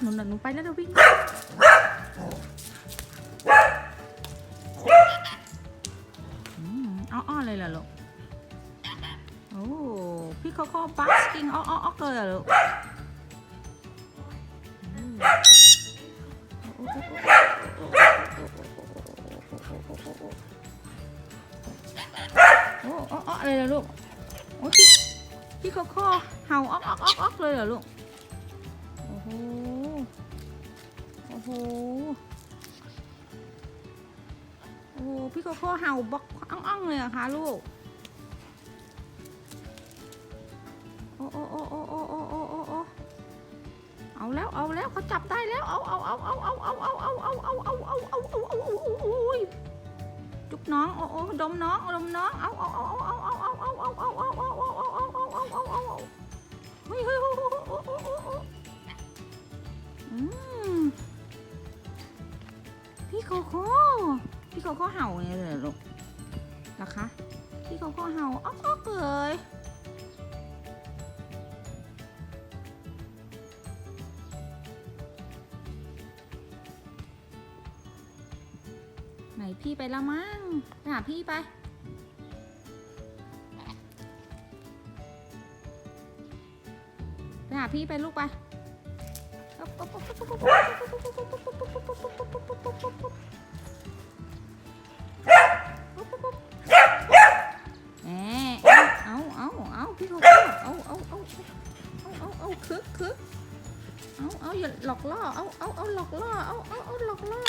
หนูหนูไปแล้วเดี๋ยววิ่งอออเลยเหรอลูกโอ้พี่เขาเขาบัสกิ้งอ้อๆๆเลยเหรอลูกอืมโอ้อ้อเลยเหรอลูกโอ้พี่พี่เขาเขาเห่าอ้อๆๆๆเลยเหรอลูกโอ้โห อ้โห โอ้โห พี่โคโค่เห่าบล็อกอ่องๆเลยเหรอะคะลูก โอ้โอ้โอ้โอ้โอ้โอ้โอ้โอ้โอ้เอาแล้วเอาแล้วเขาจับได้แล้ว เอาเอาเอาเอาเอาเอาเอาเอาเอาเอาเอาเอาเอาเอาเอาเอาเอาจุกน้อง โอ้โอ้ดมน้อง ดมน้อง เอาเอาเอาเอาเอาเอาเอาเอาเอาเอา โคโค่พี่โคโค่เห่าไงเลยลูกเหรอคะพี่โคโค่เห่าอ๊อกอ๊อกเลยไหนพี่ไปล้วมั้งไปหาพี่ไปไปหาพี่ไปลูกไป เอาเอาเอาคึกคึกเอาเอาอย่าหลอกล่อ เอาเอาเอาหลอกล่อ เอาเอาเอาหลอกล่อ